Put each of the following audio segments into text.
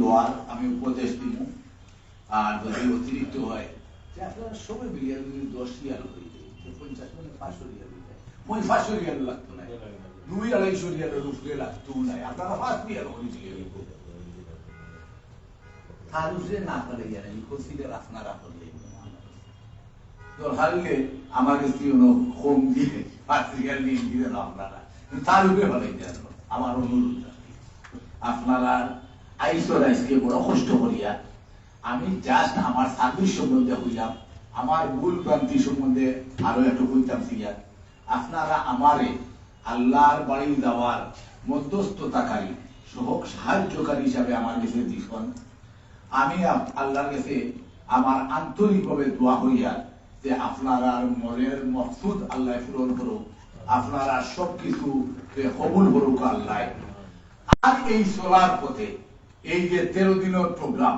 Lower আমি উপদেশ দিব। আর যদি অতিরিক্ত হয়, যে আপনারা সবাই মিলিয়ে যদি দশ রিয়াল হয়ে যায় পঞ্চাশ মানে পাঁচশো রিয়াল হয়ে যায়। ওই পাঁচশো রিয়াল লাগতো না। দুই আড়াইশো রিয়ালের উপরে লাগতো নাই আপনারা পাঁচ রিয়াল হয়ে না হারলে আমার অনুরোধ। আপনারা আইসর বড় কষ্ট করিয়া আমি জাস্ট আমার সার্ভিস সম্বন্ধে হইলাম, আমার ভুল ভ্রান্তি সম্বন্ধে আরও একটু হইতাম সিয়া আপনারা আমারে আল্লাহর বাড়ি যাওয়ার মধ্যস্থতাকারী সহক সাহায্যকারী হিসাবে আমার কাছে দিখন আমি আল্লাহর কাছে আমার আন্তরিকভাবে দোয়া হইয়া যে আপনারা মনের মকসুদ আল্লাহ পূরণ করুক, আপনারা সবকিছু কবুল করুক আল্লাহ আর এই চলার পথে এই যে তেরো দিনের প্রোগ্রাম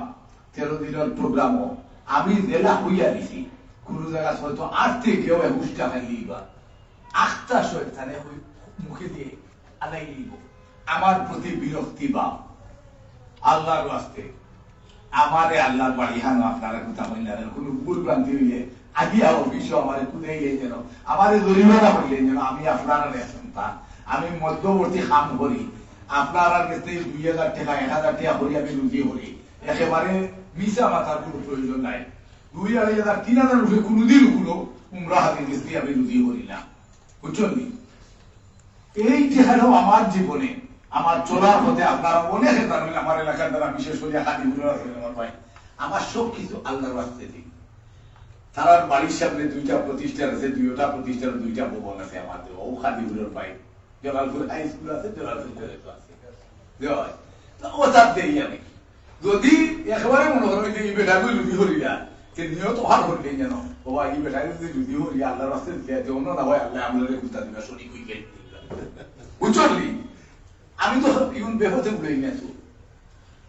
তেরো দিনের প্রোগ্রামও আমি জেলা হইয়া দিছি কোন জায়গা হয়তো আট থেকেও একুশ টাকা মুখে দিয়ে আলাই দিব। আমার প্রতি বিরক্তি বা আল্লাহর আসতে আমারে আল্লাহর বাড়ি হানো আপনারা কোথা হইন না কোন ভুল ভ্রান্তি হইলে আগিয়া অফিস আমারে কুদাই যেন। আমারে জরিমানা হইলে যেন আমি আপনারা সন্তান আমি মধ্যবর্তী কাম করি আপনারা কাছে দুই হাজার টাকা, এক হাজার টাকা করি আমি রুজি করি। একেবারে মিশা মাথার কোনো প্রয়োজন নাই। দুই আড়াই হাজার, তিন হাজার রুপে কোনোদিন কোনো উমরা হাতে গেছি আমি রুজি করি না। বুঝছেন এই যেখানে আমার জীবনে, আমার চলার পথে আপনারা অনেক জানেন আমার এলাকার দ্বারা বিশেষ করে হাতি আমার ভাই। আমার সব কিছু আল্লাহর রাস্তে দিই তারার বাড়ির সামনে দুইটা প্রতিষ্ঠান আছে, দুইটা প্রতিষ্ঠান, দুইটা ভবন আছে আমাদের, ও খাদিগুলোর ভাই। জলালপুর হাই স্কুল আছে জলালপুর কলেজ আছে। ও তার দেই আমি যদি একেবারে মনে করো যে এই বেটা গুলো যদি হরি না যে নিয়ত ভালো হরি যেন বাবা এই বেটা যদি যদি হরি আল্লাহর রাস্তে দিয়ে যে অন্য না হয় আল্লাহ আমাদের কুত্তা দিবা শনি কুই গেট বুঝলি আমি তো ইউন বেহতে উড়ে গেছো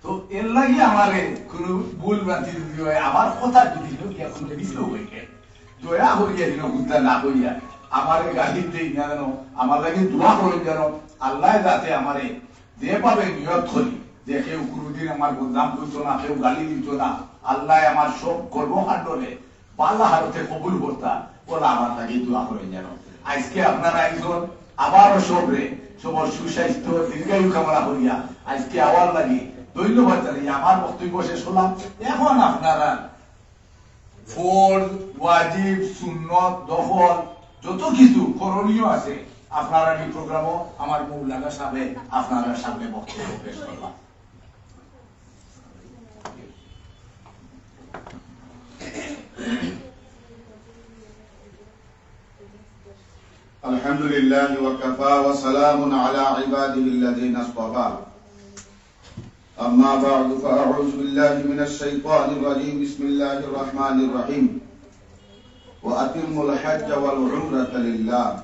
তো এর লাগি আমারে কোন ভুল ভ্রান্তি যদি হয় আমার কথা যদি এখন দিছিল হইলে দয়া হইয়া দিন কুত্তা না হইয়া আমারে গাড়ি দেই না যেন আমার লাগে দোয়া করে যেন আল্লাহ যাতে আমারে যে পাবে নিয়ত করি। যে কেউ কোনোদিন আমার বদনাম করতো না, কেউ গালি দিত না। আল্লাহ আমার সব কর্মকাণ্ডরে পাল্লা হারতে কবুল করতা। বলা আমার লাগে দোয়া করে যেন। আজকে আপনারা একজন আবারও সবরে সবর সুস্বাস্থ্য, দীর্ঘায়ু কামনা করিয়া আজকে আওয়ার লাগি ধন্যবাদ জানাই। আমার বক্তব্য শেষ হলাম। এখন আপনারা ফোর, ওয়াজিব, সুন্নত দফল যত কিছু করণীয় আছে আপনারা এই প্রোগ্রামও আমার মৌলানা সাহেব আপনারা সামনে বক্তব্য পেশ করলাম الحمد لله وكفى وسلام على عباده الذين اصطفى أما بعد فأعوذ بالله من الشيطان الرجيم بسم الله الرحمن الرحيم وأتموا الحج والعمرة لله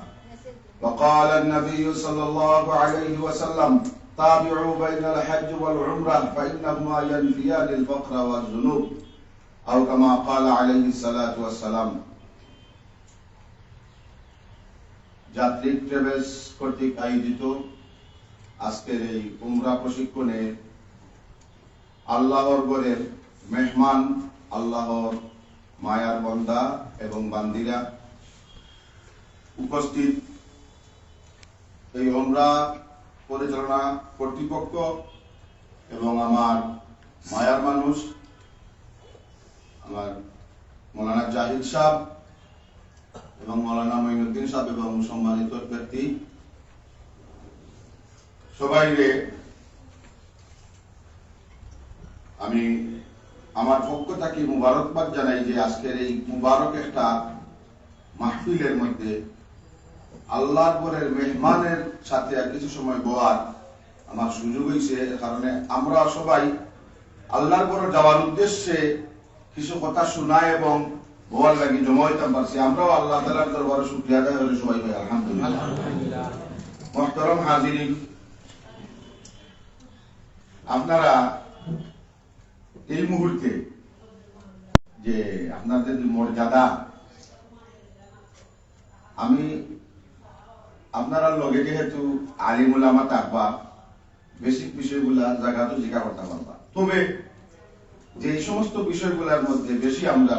وقال النبي صلى الله عليه وسلم تابعوا بين الحج والعمرة فإنهما ينفيان الفقر والذنوب أو كما قال عليه الصلاة والسلام যাত্রী ট্রাভেলস কর্তৃক আয়োজিত আজকের এই উমরা প্রশিক্ষণে আল্লাহর গড়ের মেহমান আল্লাহর মায়ার বন্দা এবং বান্দিরা উপস্থিত। এই উমরা পরিচালনা কর্তৃপক্ষ এবং আমার মায়ার মানুষ, আমার মৌলানা জাহিদ সাহেব এবং মৌলানা মঈনুদ্দিন সাহেব এবং সম্মানিত ব্যক্তি। সবাইকে আমি আমার পক্ষ থেকে মুবারকবাদ জানাই যে আজকের এই মুবারক একটা মাহফিলের মধ্যে আল্লাহর পরের মেহমানের সাথে কিছু সময় বয়ার আমার সুযোগ হয়েছে কারণে আমরা সবাই আল্লাহর পরে যাওয়ার উদ্দেশ্যে কিছু কথা শোনা এবং বল লাগি জমা হইতাম পারছি আমরাও আল্লাহ তালার দরবারে শুক্রিয়া আদায় হলে সবাই ভাই আলহামদুলিল্লাহ। মহতরম হাজিরিন আপনারা এই মুহূর্তে যে আপনাদের মর্যাদা, আমি আপনারা লগে যেহেতু আলিমুলামা থাকবা বেসিক বিষয়গুলা জায়গা তো জিজ্ঞাসা করতে পারবা। তবে যে সমস্ত বিষয়গুলোর মধ্যে বেশি আমরা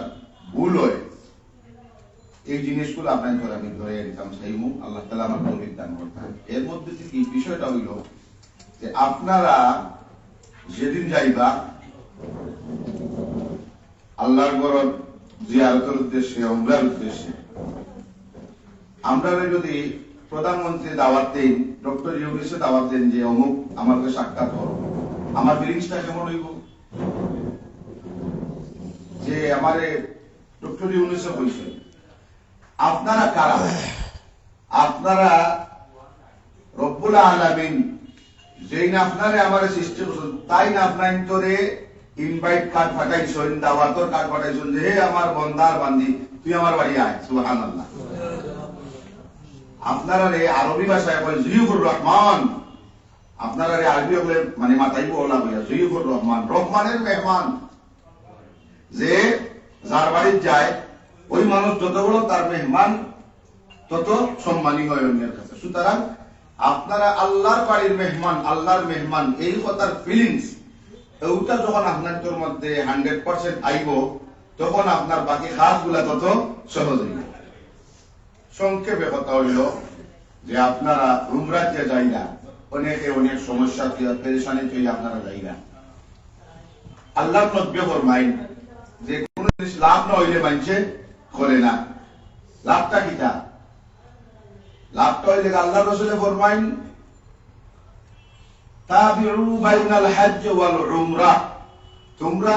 ভুল হয় এই জিনিসগুলো আপনার আমি ধরে দিতাম সেই মুখ। আল্লাহ তালা আমার তৌফিক দান করতেন এর মধ্যে থেকে বিষয়টা হইল যে আপনারা যেদিন যাইবা আল্লাহর গরব জিয়ারতের উদ্দেশ্যে, উমরার উদ্দেশ্যে। আমরা যদি প্রধানমন্ত্রী দাওয়াত দেন, ডক্টর ইউনিসে দাওয়াত দেন যে, অমুক আমাকে সাক্ষাৎ করো। আমার ফিলিংসটা কেমন হইব? যে আমারে ডক্টর ইউনিসে কইছে আপনারা কারা? আপনারা রব্বুল আলামিন যেই না আপনারে আমার সৃষ্টি করছেন, তাই না আপনার তোরে ইনভাইট কার্ড পাঠাইছেন দাওয়াতর কার্ড পাঠাইছেন যে, হে আমার বন্দার বান্দি তুই আমার বাড়ি আয়। সুবহানাল্লাহ। আপনারা রে আরবি ভাষায় কয় জিয়ুফুর রহমান। আপনারা রে আরবি হলে মানে মাথায় বলা হইয়া জিয়ুফুর রহমান। রহমানের মেহমান। যে যার বাড়ির যায়, ওই মানুষ যত বড় তার মেহমান, তত সম্মানী হয় অন্যের কাছে। সুতরাং আপনারা আল্লাহর বাড়ির মেহমান, আল্লাহর মেহমান, এই কথার ফিলিংস ওটা যখন আপনার তোর মধ্যে হান্ড্রেড পার্সেন্ট আইব, তখন আপনার বাকি কাজগুলা তত সহজ হইব। সংক্ষেপে কথা হইল যে আপনারা উমরাতে যাই না। অনেকে অনেক সমস্যা পেরেশানি তুই আপনারা যাই না। আল্লাহ নব্য ফরমাইন, যে কোন জিনিস লাভ না হইলে মানছে করে না। লাভটা কিটা লাভটা হইলে আল্লাহ রসুলে ফরমাইন তোমরা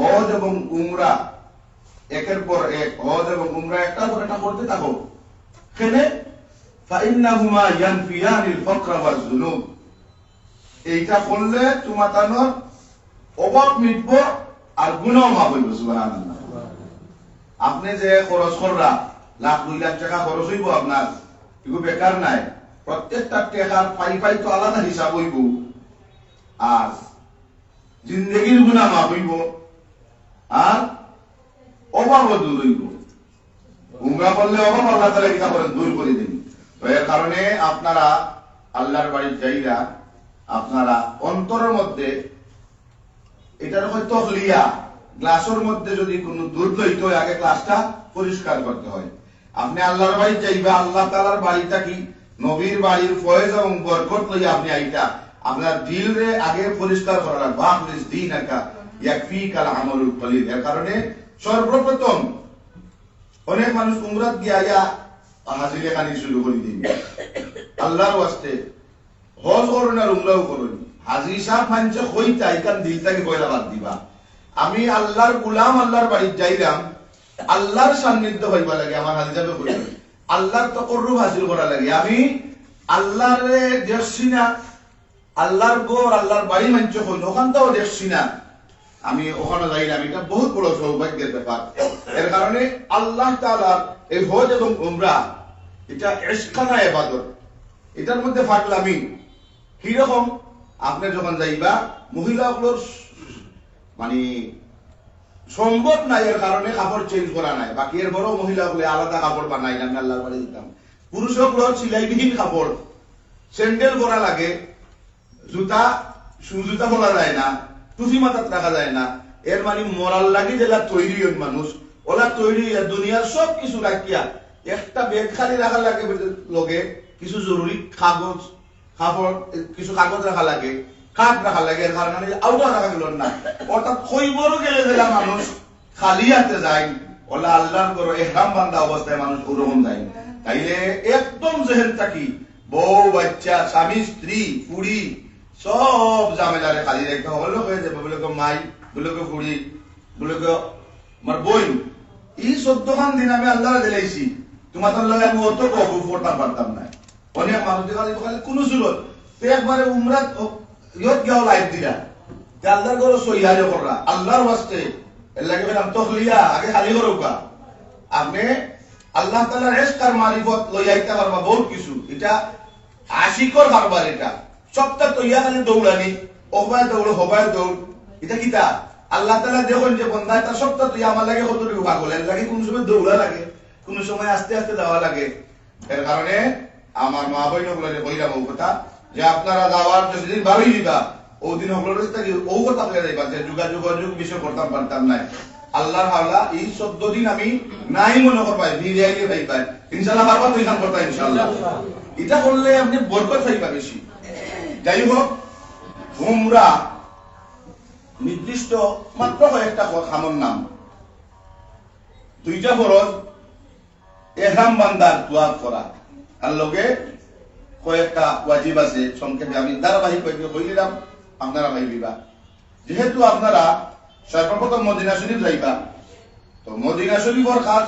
হজ এবং উমরা, একের পর এক, হজ এবং উমরা একটার পর একটা করতে থাকো। এইটা করলে তোমাতানোর অভাব মিটব আর সুবহানাল্লাহ। আপনি যে খরচ কররা, লাখ দুই লাখ টাকা খরচ হইব আপনার বেকার নাই। প্রত্যেকটা টাকার পাই পাই তো আলাদা হিসাব হইব। আর জিন্দগির গুণা মাপ হইব, আর অভাবও দূর হইব। উমরা করলে অভাব আল্লাহ তালা কিতা করেন দূর করে দিন। তো এর কারণে আপনারা আল্লাহর বাড়ির যাইরা আপনারা অন্তরের মধ্যে এটার হয় তখলিয়া গ্লাসের মধ্যে যদি কোনো লইতে হয়, আগে গ্লাসটা পরিষ্কার করতে হয়। আপনি আল্লাহর বাড়ি যাইবা আল্লাহ তালার বাড়িটা কি? নবীর বাড়ির ফয়েজ এবং বরকত লইয়া আপনি আইটা আপনার দিল রে আগে পরিষ্কার করা লাগবে। আখলিস দিন একা কাল এর কারণে সর্বপ্রথম অনেক মানুষ উমরাত গিয়া ইয়া হাজিরে কানি শুরু করে দিন আল্লাহর ওয়াস্তে হজ করুন আর উমরাও করুন। সাহেব মানছে দিলটাকে কয়লা বাদ দিবা। আমি আল্লাহর গুলাম, আল্লাহর বাড়ি যাইলাম, আল্লাহর সান্নিধ্য হইবা লাগে, আমার হাজি সাহেব কইল আল্লাহর তকররুব হাসিল করা লাগে। আমি আল্লাহর না আল্লাহর গোর, আল্লাহর বাড়ি মানছে হইল, ওখানটাও দেখছি না। আমি ওখানে যাইলাম এটা বহুত বড় সৌভাগ্যের ব্যাপার। এর কারণে আল্লাহ তাআলার এই হজ এবং উমরা, এটা এসখানা এবাদত এটার মধ্যে ফাটলামি। কীরকম? আপনি যখন যাইবা, মহিলাগুলোর মানে সম্ভব নাই, এর কারণে কাপড় চেঞ্জ করা নাই। বাকি এর বড় মহিলাগুলো আলাদা কাপড় বানাই আমি আল্লাহর বাড়ি দিতাম পুরুষগুলোর সিলাইবিহীন কাপড়। স্যান্ডেল পরা লাগে। জুতা শু জুতা পরা যায় না, টুপি মাথাত রাখা যায় না। এর মানে মরাল লাগে যেটা তৈরি মানুষ, ওলা তৈরি দুনিয়ার সব কিছু রাখিয়া একটা ব্যাগ খালি রাখা লাগে লগে, কিছু জরুরি কাগজ, কাপড়, কিছু কাগজ রাখা লাগে কাঠ রাখা লাগে, এর কারণে আউটা রাখা গেল না। অর্থাৎ খৈবরও গেলে যেটা মানুষ খালি হাতে যায়, ওলা আল্লাহর করো এহরাম বান্ধা অবস্থায় মানুষ ওরকম যায়। তাইলে একদম জেহেন থাকি বউ, বাচ্চা, স্বামী, স্ত্রী ফুড়ি সব জামেলারে খালি রেখে হলো হয়ে যাবে, বলে মাই, বলে ফুড়ি বলে আমার বই এই চোদ্দখান দিন আমি আল্লাহ দিলাইছি তোমার লাগে আমি অত কবু পড়তাম পারতাম না। অনেক মানুষ দেখা যায় খালি কোনো সুরত। তো একবারে উমরাত ইয়ত গিয়াও লাইফ দিলা। তে আল্লাহর ঘর সহিহারে কররা আল্লাহর ওয়াস্তে। লাগে বললাম তখলিয়া আগে খালি করুকা আপনি আল্লাহ তাআলার ইশকার মারিফত লই আইতে পারবা বহুত কিছু। এটা আশিকর কারবার এটা। সবটা তো খালি দৌড়ানি ওবায় দৌড় হবায় দৌড়। এটা কিতা আল্লাহ দেখুন যে তার তো আমার লাগে লাগে কোন সময় দৌড়া লাগে কোন সময় আস্তে আস্তে যাওয়া লাগে। এর কারণে আমার মা ও কথা যে আপনারা যাওয়ার যেদিন বারোই দিবা থাকি ও কথা যাইবা যে যোগাযোগ বিষয় করতাম পারতাম নাই। আল্লাহর হাওলা এই চোদ্দ দিন আমি নাই মনে করবাই পাইবাই ইনশাল্লাহ পারবা ইনশাল্লাহ এটা করলে আপনি বরকত পাইবা বেশি। যাই হোক হুমরা নির্দিষ্ট মাত্র কয়েকটা খামর নাম। দুইটা ফরজ এহরাম বান্দার তোয়াব করা। আর লগে কয়েকটা ওয়াজিব আছে, সংক্ষেপে আমি ধারাবাহিক কয়েকটা বই দিলাম, আপনারা ভাইবিবা যেহেতু আপনারা সর্বপ্রথম মদিনা শরীফ যাইবা, তো মদিনা শরীফর কাজ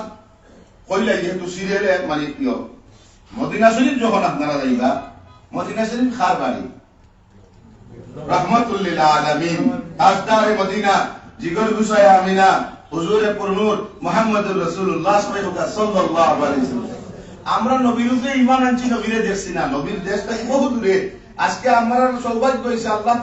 কইলে যেহেতু সিরিয়ালে মানে প্রিয় মদিনা শরীফ যখন আপনারা যাইবা, মদিনা শরীফ খার বাড়ি। রহমতুল্লিল আলামিন। তাজদারে মদিনা জিগর আমিনা, হুজুরে পুরনুর আমরা আনছি, নবীরে দেখছি না। নবীর দেশটা বহু দূরে। আজকে সৌভাগ্য হয়েছে, আল্লাহ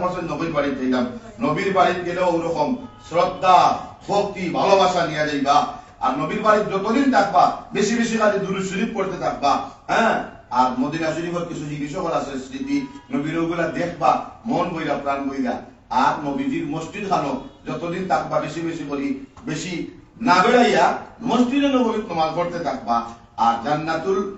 করছেন নবীর গেলাম নবীর গেলেও ওরকম শ্রদ্ধা, ভক্তি, ভালোবাসা নিয়ে যাইবা। আর নবীর বাড়িতে যতদিন থাকবা, বেশি বেশি খালি দুরুদ শরীফ পড়তে থাকবা। হ্যাঁ? আর মদিনা শরীফের কিছু জিনিস আছে, স্মৃতি। নবীর ওগুলা দেখবা, মন বইরা, প্রাণ বইরা। আর নবীজির মসজিদ খানো, যতদিন থাকবা, বেশি বেশি করি, বেশি না বেড়াইয়া মসজিদে নবী তোমার করতে থাকবা। আর জান্নাতুল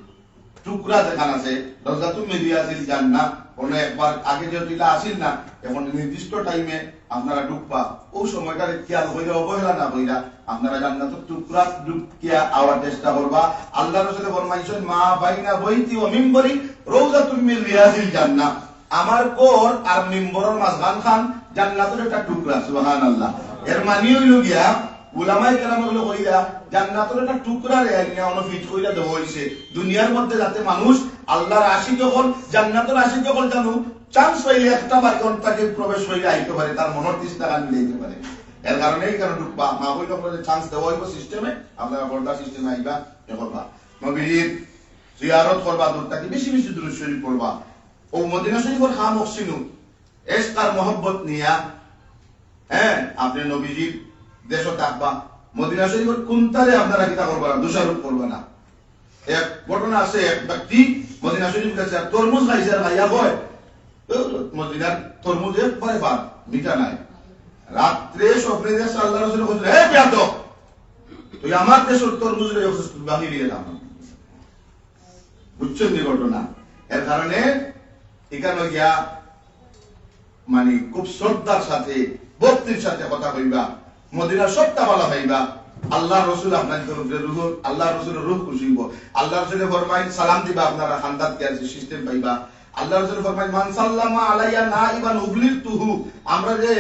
টুকরা যেখান আছে রজাতুল মেদিয়াজিল জান্নাত কোনো একবার আগে এটা আসিল না এখন নির্দিষ্ট টাইমে আপনারা ঢুকবা ওই সময়টারে খেয়াল হইলে, অবহেলা না হইরা আপনারা জান্নাতুল টুকরা ঢুকিয়া আওয়ার চেষ্টা করবা। আল্লাহ রসুলে ফরমাইছেন, মা বাইনা বইতি ও মিম্বরি রওজাতুল মিন রিয়াজিল জান্নাহ। আমার কোর আর মিম্বরের মাঝখান খান জান্নাতের একটা টুকরা, সুবহানাল্লাহ। এর মানে হইল গিয়া উলামায়ে কেরাম হলো কইরা জান্নাতের একটা টুকরা রে আইনা অন ফিট কইরা দেওয়া হইছে। দুনিয়ার মধ্যে যাতে মানুষ আল্লাহর আশিক যখন জান্নাতের আশিক যখন জানু চান্স হইলে একটা বাক্যন তাকে প্রবেশ হইলে আইতে পারে, তার মনের তৃষ্ণা গান মিলাইতে পারে। এর কারণে এই কারণে ঢুকবা মা বইটা পরে চান্স দেওয়া হইব সিস্টেমে আপনারা পর্দা সিস্টেমে আইবা, এ করবা। নবীর জিয়ারত করবা, দূরটাকে বেশি বেশি দূর শরীফ পড়বা। ও মদিনা শরীফের খাম অক্সিনু এসক আর মহব্বত নিয়া হ্যাঁ আপনি নবীজির দেশ থাকবা মদিনা শরীফের কোনটারে আপনারা কিতা করবা না, দোষারোপ করবা না। এক ঘটনা আছে, এক ব্যক্তি মদিনা শরীফ কাছে তরমুজ খাইছে আর খাইয়া কয় মদিনার তরমুজ একবারে বাদ মিঠা নাই। রাত্রে স্বপ্নে দেশ আল্লাহ রসুল বলছিল হে তুই আমার দেশের তরমুজ বাহির এলাম বুঝছেন যে ঘটনা? এর কারণে এখানে গিয়া মানে খুব শ্রদ্ধার সাথে, ভক্তির সাথে কথা কইবা। মদিনা সবটা ভালো হইবা। আল্লাহ রসুল আপনার আল্লাহ রসুলের রুহ খুশিব। আল্লাহ রসুলের ফরমাই সালাম দিবা, আপনারা আছে সিস্টেম পাইবা। আল্লাহ রসুল আলাইয়া না ইবান তুহু আমরা যে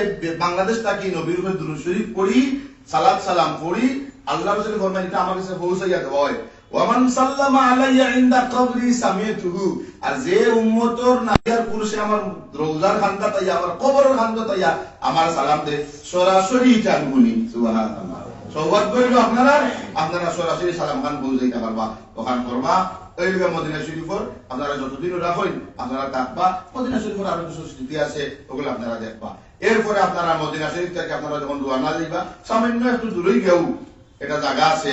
বাংলাদেশ থাকি, নবীর উপরে দুরূদ শরীফ পড়ি, সালাত সালাম পড়ি আল্লাহ রসুল এটা আমার কাছে পৌঁছাইয়া হয়। ওয়ামান আলাইয়া ইনদা কবরি সামিতুহু আর যে উম্মতর নারীর পুরুষে আমার রোজার খান্দা তাইয়া, আমার কবরের খান্দা তাইয়া আমার সালাম দে সরাসরি জানবুনি সুবহানাল্লাহ। আপনারা আপনারা সরাসরি সালাম খান পারবা। ওখান করবা মদিনা শরীফর আপনারা যতদিন আপনারা থাকবা। মদিনা শরীফর আরও কিছু স্মৃতি আছে, ওগুলো আপনারা দেখবা। এরপরে আপনারা মদিনা শরীফ থেকে আপনারা যখন রওনা দিবা, সামান্য একটু দূরেই গেও এটা জায়গা আছে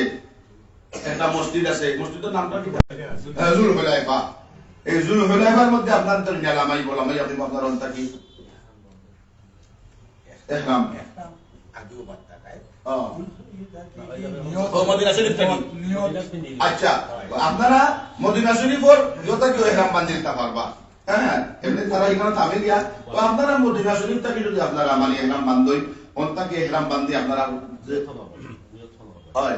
একটা মসজিদ আছে মসজিদের নামটা কি? হ্যাঁ, জুল হুলাইফা এই জুল হুলাইফার মধ্যে আপনার তো নিলামাই বলামাই আপনি আপনার অন্তা কি? এহরাম। ও, ও, মদিনা শরীফ থেকে। আচ্ছা আপনারা মদিনা শরীফর যত কি এহরাম বান্ধিতে পারবা? হ্যাঁ এমনি তারা এখানে থামে দিয়া। তো আপনারা মদিনা শরীফ থেকে যদি আপনারা মানে এহরাম বান্ধই অন্তাকে এহরাম বান্ধি আপনারা হয়।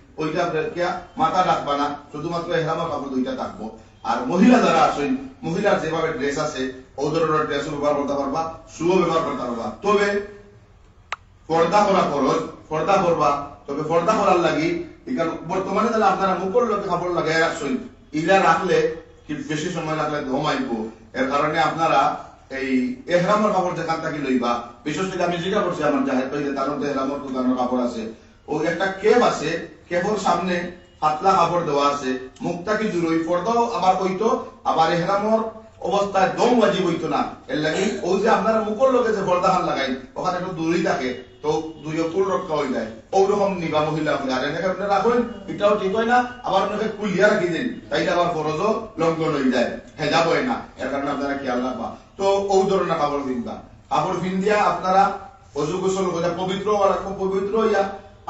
ওইটা মাথা ডাকবা না, শুধুমাত্র এহরামের কাপড় দুইটা থাকব। আর মহিলা যারা আছেন মহিলার যেভাবে ড্রেস আছে, ও ধরনের ড্রেস ব্যবহার করতে পারবা শুও ব্যবহার করতে পারবা। তবে পর্দা করা খরচ পর্দা করবা। তবে পর্দা করার লাগি বর্তমানে তাহলে আপনারা মুখর লোকে কাপড় লাগাই রাখছেন। ইলা রাখলে বেশি সময় লাগলে ধমাইব এর কারণে আপনারা এই এহরামের কাপড় যেখান থাকি লইবা, বিশেষ করে আমি যেটা করছি আমার জাহেদ ভাই তার মধ্যে দোকানের কাপড় আছে। ও একটা কেব আছে কেবর সামনে পাতলা কাপড় দেওয়া আছে। মুখটা কি হই পর্দাও আবার হইতো, আবার এহরামর অবস্থায় দম ওয়াজিব হইতো না। এর লাগি ওই যে আপনারা মুখর লোকে যে পর্দাখান লাগাই ওখানে একটু দূরেই থাকে, তো দুই রক্ষা হয়ে যায় ওইরকম নিবা মহিলা হলে আর এনেকে আপনি এটাও ঠিক হয় না, আবার আপনাকে কুলিয়া রাখি দিন, তাইলে আবার ফরজও লঙ্ঘন হয়ে যায়, হেজাব হয় না, এর কারণে আপনারা খেয়াল রাখবা। তো ও ধরনের কাপড় কিনবা কাপড় কিন দিয়া আপনারা অজু গোসল করে পবিত্র পবিত্র হইয়া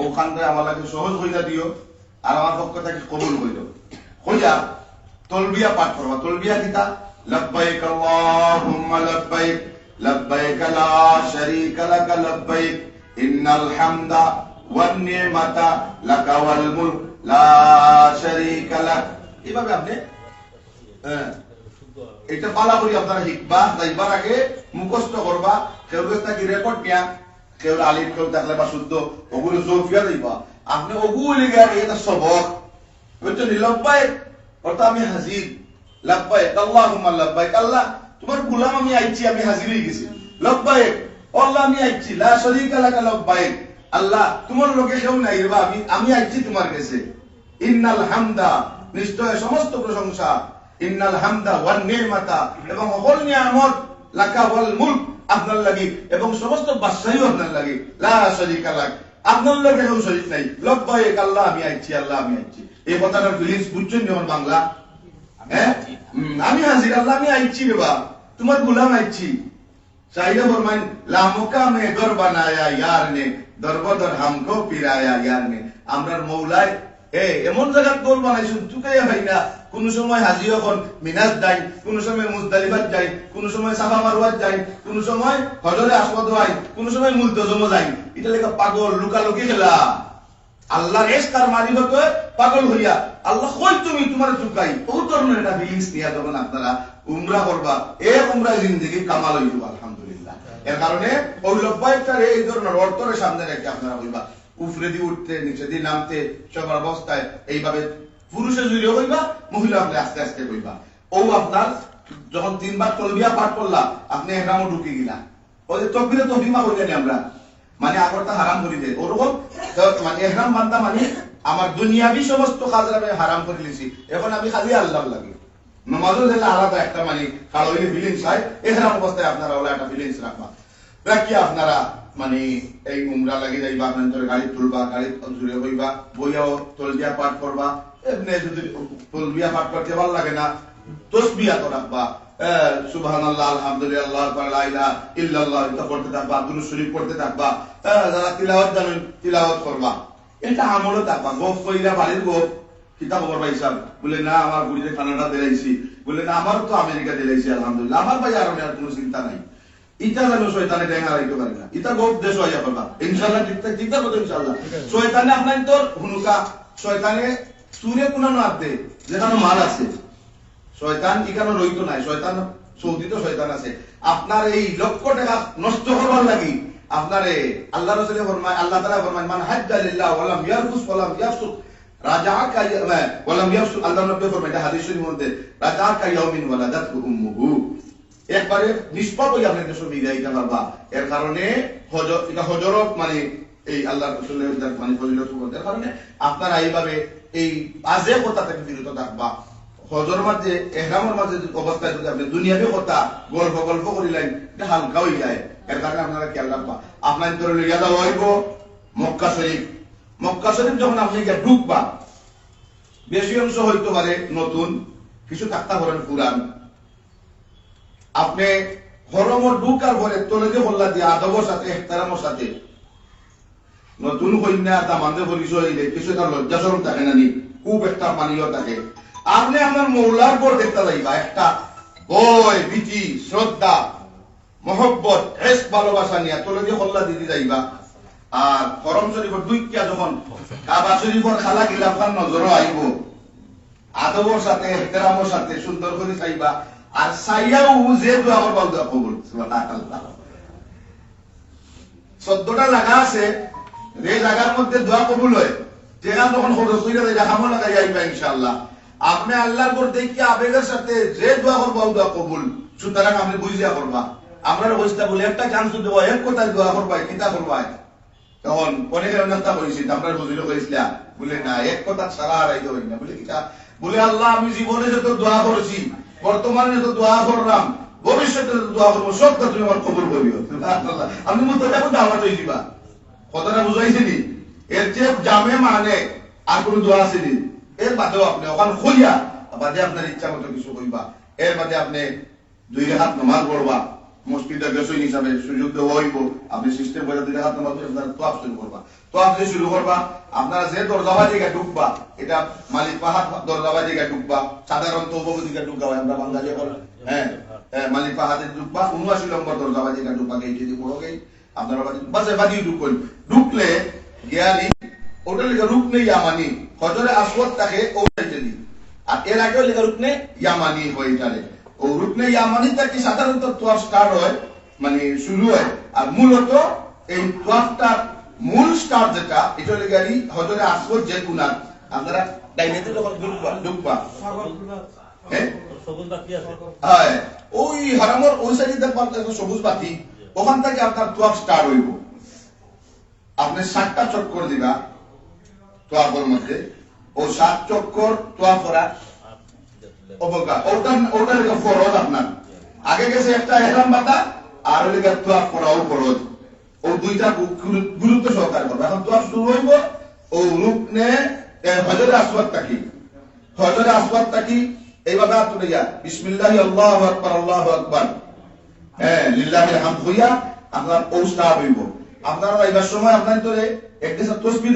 ওখানটা আমার লাগে সহজ হইয়া দিও, আর আমার পক্ষ থেকে কবুল হইল। হইয়া তলবিয়া পাঠ করবা। তলবিয়া কিতা লব্বাইক লব্বাইক লা শারীকা লাক লব্বাইক, ইন্নাল হামদা ওয়ান নি'মাতা লাকা ওয়াল মুলক, লা শারীকা লাক। এভাবে আপনি হ্যাঁ এটা পালা করি আপনারা শিখবা, যাইবার আগে মুখস্থ করবা, কেউ কি রেকর্ড নিয়া কেউ আলিম, কেউ দেখলে বা শুদ্ধ, ওগুলো জোফিয়া দিবা। আপনি ওগুলি এটা সবক। অর্থাৎ আমি হাজির। লব্বাইক আল্লাহ, তোমার গোলাম আমি আইছি, আমি হাজির হয়ে গেছি। লব্বাইক ও আল্লাহ আমি আইছি, লা লব্বাইক আল্লাহ, তোমার লোকে কেউ নাই রে আমি আমি আইছি তোমার কাছে। ইন্নাল হামদা, নিশ্চয় সমস্ত প্রশংসা। ইন্নাল হামদা ওয়ান নি'মাতা এবং সকল নিয়ামত লাকা ওয়াল মুলক। আপনার লাগি এবং সমস্ত বাদশাহীও আপনার লাগি লা শারীকা লাক আপনার লাগে কেউ শরীক নাই লব্বাইক আল্লাহ আমি আইছি আল্লাহ আমি আইছি এই কথাটার ফিলিংস বুঝছেন যখন বাংলা হ্যাঁ হুম, আমি হাজির আল্লাহ আমি আইছি রে বা তোমার গোলাম আইছি शाहिद फरमान लामुका में घर बनाया यार ने दरबदर हमको पिराया यार ने আমরার মৌলায় এ এমন জায়গা দোল বানাইছো তুকে ভাই না কোন সময় হাজি এখন মিনাজ যাই, কোন সময় মুজদালিফাত যাই, কোন সময় সাফা মারওয়াত যাই, কোন সময় হজরে আসওয়াদ হয়, কোন সময় মুলতজম যাই। এটা লেখা পাগল, লুকালুকি খেলা। আল্লাহর এসকার মালিকত পাগল হইয়া, আল্লাহ কই তুমি তোমার চুকাই ও ধরনের একটা ফিলিংস নিয়া যখন আপনারা উমরা করবা এ উমরা জিন্দেগি কামাল হইব, আলহামদুলিল্লাহ। এর কারণে ওই লব্বাইকটার এই ধরনের অর্থরে সামনে রেখে আপনারা হইবা। উফরে দিয়ে উঠতে, নিচে দিয়ে নামতে, সবার অবস্থায় এইভাবে পুরুষে জুড়ে হইবা মহিলা আপনি আস্তে আস্তে হইবা ও আপনার, যখন তিনবার তলবিয়া পাঠ করলা আপনি এহরামও ঢুকে গিলা। যে তকবিরে করি আমরা। মানে আগরটা হারাম করে দেয় ওরকম মানে মানে আমার দুনিয়াবি সমস্ত কাজ আমি হারাম করে এখন আমি খালি আল্লাহ লাগে। নমাজও আলাদা একটা মানে কারও ফিলিংস হয়। এহরাম অবস্থায় আপনারা ওলা একটা ফিলিংস রাখবা। রাখি আপনারা মানে এই উমরা লাগি যাইবা আপনার গাড়ি তুলবা, গাড়ি জুড়ে হইবা বইয়াও তলবিয়া পাঠ করবা। এমনি যদি তলবিয়া পাঠ করতে ভালো লাগে না। তসবিয়া তো রাখবা। সুবহানাল্লাহ আলহামদুলিল্লাহ লা ইলাহা ইল্লাল্লাহ এটা পড়তে থাকবা দুরূদ শরীফ পড়তে থাকবা। যারা তিলাওয়াত জানেন তিলাওয়াত করবা। এটা আমলও থাকবা। গোপ কইরা বাড়ির গোপ কিতাব করবা হিসাব। বলে না আমার বুড়িতে কানাডা দিলাইছি। বলে না আমার তো আমেরিকা দিলাইছি আলহামদুলিল্লাহ। আমার ভাই আর আর কোনো চিন্তা নাই। ইটা যেন শয়তানে ডেঙ্গা রাখতে পারে না। ইটা গোপ দেশ হইয়া করবা। ইনশাআল্লাহ ঠিক ঠিক থাকব ইনশাআল্লাহ। শয়তানে আপনার তোর হুনুকা শয়তানে সুরে কোনো নাতে যেখানে মাল আছে। শয়তান এখানে রইত নাই, শয়তান সৌদিত শয়তান আছে। আপনার এই লক্ষ টাকা নষ্ট করবার লাগি, আপনার আল্লাহ রসুলের ফরমায়, আল্লাহ তাআলা ফরমায়, মান হাজ্জা লিল্লাহ ওয়ালাম ইয়ারফুস ওয়ালাম ওয়ালাম আল্লাহ নবী ফরমায়, এটা হাদিস শরীফের মধ্যে রাজাকা উম্মুহু। একবারে নিষ্পাপ হয়ে আপনি পারবা। এর কারণে হজর এটা হজরত মানে এই আল্লাহ রসুলের মানে ফজিলত কারণে আপনারা এইভাবে এই আজে কথা থেকে বিরত থাকবা হজর মাঝে, এহরামের মাঝে অবস্থায় যদি আপনি দুনিয়াবি কথা গল্প গল্প করিলেন, এটা হালকা হয়ে যায়। এর কারণে আপনারা খেয়াল রাখবা। আপনার ধরে লইয়া যাওয়া হইব, মক্কা শরীফ। মক্কা শরীফ যখন আপনি ঢুকবা, বেশি অংশ হইতে পারে নতুন, কিছু থাকতে পারেন পুরান। আপনি হরমর ঢুকার পরে তোলে যে বললা দিয়ে আদবর সাথে, এহতারামর সাথে নতুন কন্যা দামান্দে পরিচয় হইলে কিছু একটা লজ্জা সরম থাকে না নি খুব একটা মানিও থাকে আপনি আপনার মৌলার পর দেখতে যাইবা একটা বিচি শ্রদ্ধা মহব্বত এস ভালোবাসা নিয়ে। তোলে হল্লা দিদি যাইবা। আর শরীফর দুইটা যখন কাবা শরীফর খালা গিলাফার আইব আদবর সাথে এহতেরামর সাথে সুন্দর করে চাইবা। আর চাইয়াও যে দোয়া করবা কবুল। লাগা আছে। যে জায়গার মধ্যে দোয়া কবুল হয় যেখান তখন দেখামো লাগাই আইবা ইনশাআল্লাহ। আপনি আল্লাহর পর দেখি আবেগের সাথে যে দোয়া করবা দোয়া কবুল। সুতরাং আপনি বুঝিয়া করবা। আমরা বসতে বলি, একটা চান্স দেবো এক কথায় দোয়া করবা কিতা করবা? তখন করেছিলাম বলে, না, এক কথা ছাড়া হারাইতে পারি না। বলে কিতা বলে, আল্লাহ, আমি জীবনে যত দোয়া করেছি, বর্তমানে যত দোয়া করলাম, ভবিষ্যতে যত দোয়া করব সবটা তুমি আমার খবর করিও। আপনি মতো দেখো দাওয়াত হয়ে দিবা কথাটা বুঝাইছি নি এর যে জামে মানে আর কোন দোয়া আছে নি এর বাদেও আপনি ওখানে খুলিয়া বাদে আপনার ইচ্ছা মতো কিছু কইবা। এর বাদে আপনি দুই হাত নমাজ পড়বা। মসজিদে গেছই হিসাবে সুযোগ দেওয়া হইব। আপনি সিস্টেম করে দুই হাত আপনারা শুরু করবা। যে শুরু করবা আপনারা যে দরজাবা ঢুকবা এটা মালিক পাহাড় দরজাবা ঢুকবা সাধারণত উপকূল দিকে ঢুকা হয় আমরা হ্যাঁ হ্যাঁ, মালিক পাহাড়ে ঢুকবা উনআশি নম্বর দরজাবা দিকে ঢুকবা গেই যদি বড় গেই আপনারা বাড়ি ঢুকুন ঢুকলে গিয়ালি ওটা লেগে রুক নেই ইয়ামানি। হজরে তাকে আর এর আগেও লেগে রুকনে ইয়ামানি হয় ও রুকনে ইয়ামানি থেকে সাধারণত তোয়াফ স্টার্ট হয়? মানে শুরু হয়। আর মূলত এই তোয়াফটার মূল স্টার্ট যেটা এটা লেগে আলি হজরে আসওয়াদ যে কুনার আপনারা ডাইনেতে যখন ঢুকবা ঢুকবা হ্যাঁ সবুজ বাতি আছে। ওই হারামর ওই সাইডে একটা সবুজ বাতি। ওখান থেকে আপনার তোয়াফ স্টার্ট হইব। আপনি সাতটা চক্কর দিবা তোয়াফের মধ্যে। ও সাত চক্কর তোয়াফ করা অবকা ওটা ওটা গুরুত্ব শুরু ও হজরে তাকি। হজরে বিসমিল্লাহি হ্যাঁ লিল্লাহিল হামদ হইয়া আপনার স্টার্ট হইব। আপনারা এইবার সময় আপনার ধরে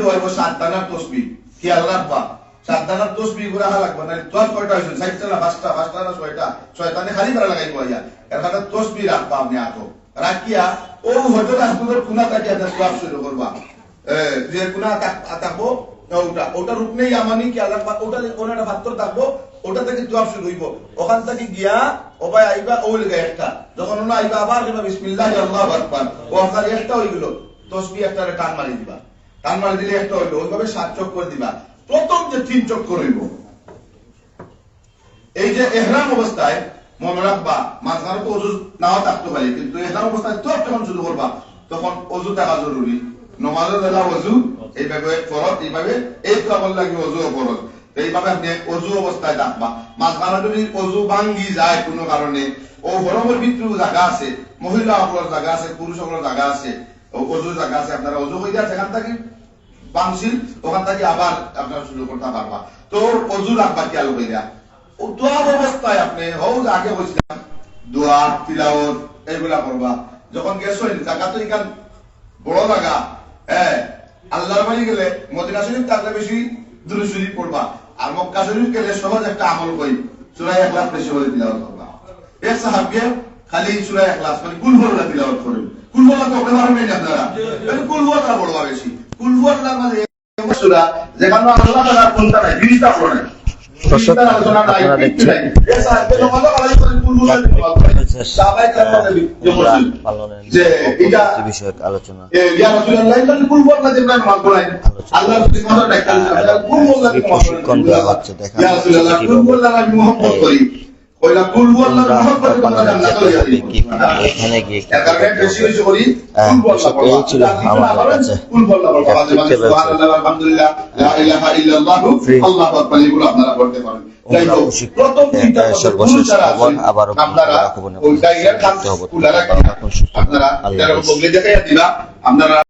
হইব, সাত দানার তসবিহ। খেয়াল রাখবা সাত দানার তসবিহ হা লাগবে না তোর কয়টা হইছে সাতটা না পাঁচটা পাঁচটা না ছয়টা ছয়টা খালি করা লাগাই পাইয়া এর কথা তসবিহ রাখবা আপনি আতো রাখিয়া ও হয়তো রাসূলের কুনা তাকে আপনার তোয়াব শুরু করবা। যে কুনা থাকব ওটা ওটা আমানি, কি আলাদা ওটা একটা থাকব, ওটা থেকে জবাব শুরু হইব। ওখান থেকে গিয়া, ও ভাই আইবা লেগে একটা। যখন ওনা আইবা, আবার বিসমিল্লাহ, আল্লাহু আকবার। ও একটা তসবি একটা টান মারি দিবা। টান মারি দিলে একটা হইল, ওইভাবে সাত দিবা। প্রথম যে তিন এই যে এহরাম অবস্থায় মনে রাখবা মাঝখানে তো অজু নাও থাকতে পারে, কিন্তু এহরাম অবস্থায় তো যখন শুরু করবা, তখন অজু থাকা জরুরি। নমাজের বেলা অজু এইভাবে ফরজ, এইভাবে এই আমার লাগে অজু ফরজ। এইভাবে আপনি অজু অবস্থায় থাকবা মাঝখানে যদি অজু ভাঙ্গি যায় কোনো কারণে, ও হরমের ভিতরে জায়গা আছে, মহিলা সকলের জায়গা আছে পুরুষ সকলের জায়গা আছে অজু জায়গা আছে, আপনারা অজু হয়ে যায় সেখান থেকে বাংশিল ওখান থেকে আবার আপনারা শুরু করতে পারবা। তো অজু রাখবা খেয়াল কইরা ও দোয়া অবস্থায় আপনি যে আগে বলছিলাম দোয়া তিলাওয়াত এগুলা করবা। যখন গেছেন জায়গা তো এখান বড় জায়গা হ্যাঁ আল্লাহর বাড়ি গেলে মদিনা শরীফ থাকলে বেশি দূরে শরীফ পড়বা। আর মক্কা শরীফ গেলে সহজ একটা আমল কই সূরা ইখলাস বেশি করে তিলাওয়াত করবা। এক সাহাবকে খালি সূরা ইখলাস মানে কুল বলা তিলাওয়াত করেন। কুল বলা তো পারবেন আপনারা। কুল বলা বড়বা বেশি। কুল বলা মানে সূরা যেখানে আল্লাহ তাআলা কোনটা নাই জিনিসটা পড়ে দর্শক, আপনারা দেখছেন, বিষয়ক আলোচনা। প্রশিক্ষণ দেওয়া হচ্ছে, দেখা এখানে গিয়ে এই ছিল আমাদের কাছে। আপনারা করতে পারেন। সর্বশেষ খবর আবারও আপনারা আপনারা